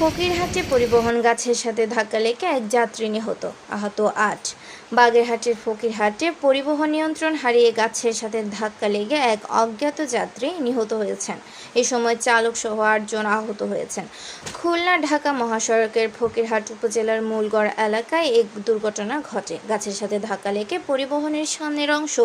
ফকিরহাটে পরিবহন গাছের সাথে ধাক্কা লেগে এক যাত্রী নিহত আহত আট। বাগেরহাটের ফকিরহাটে পরিবহন নিয়ন্ত্রণ হারিয়ে গাছের সাথে ধাক্কা লেগে এক অজ্ঞাত যাত্রী নিহত হয়েছেন। এ সময় চালক সহ আটজন আহত হয়েছেন। খুলনা ঢাকা মহাসড়কের ফকিরহাট উপজেলার মূলগড় এলাকায় এক দুর্ঘটনা ঘটে। গাছের সাথে ধাক্কা লেগে পরিবহনের সামনের অংশ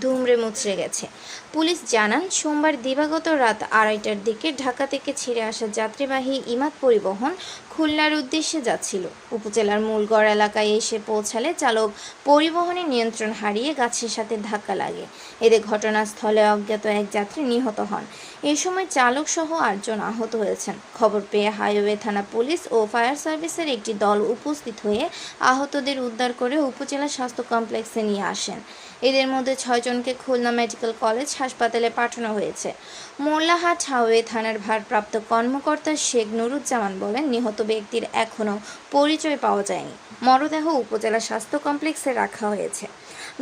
ধুমড়ে মুচড়ে গেছে। পুলিশ জানান, সোমবার দিবাগত রাত আড়াইটার দিকে ঢাকা থেকে ছেড়ে আসা যাত্রীবাহী ইমাদ পরিবহন খুলনার উদ্দেশ্যে যাচ্ছিল। উপজেলার মূলগড় এলাকায় এসে পৌঁছালে চালক পরিবহনের নিয়ন্ত্রণ হারিয়ে গাছের সাথে ধাক্কা লাগে। এতে ঘটনাস্থলে অজ্ঞাত এক যাত্রী নিহত হন। এই সময় চালক সহ আটজন আহত হয়েছেন। খবর পেয়ে হাইওয়ে থানা পুলিশ ও ফায়ার সার্ভিসের একটি দল উপস্থিত হয়ে আহতদের উদ্ধার করে উপজেলা স্বাস্থ্য কমপ্লেক্সে নিয়ে আসেন। এদের মধ্যে ছয়জনকে খুলনা মেডিকেল কলেজ হাসপাতালে পাঠানো হয়েছে। মোল্লাহাট হাওয়ে থানার ভারপ্রাপ্ত কর্মকর্তা শেখ নুরুজ্জামান বলেন, নিহত ব্যক্তির এখনও পরিচয় পাওয়া যায়নি। মরদেহ উপজেলা স্বাস্থ্য কমপ্লেক্সে রাখা হয়েছে।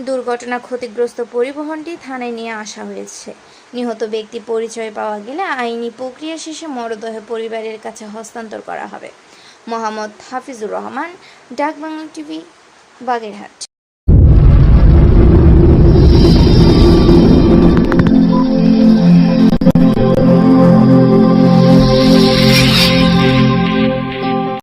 দুর্ঘটনা ক্ষতিগ্রস্ত পরিবহনটি থানায় নিয়ে আসা হয়েছে। নিহত ব্যক্তি পরিচয় পাওয়া গেলে আইনি প্রক্রিয়া শেষে মরদেহ পরিবারের কাছে হস্তান্তর করা হবে। মোহাম্মদ হাফিজুর রহমান ডাক বাংলা টিভি, বাগেরহাট।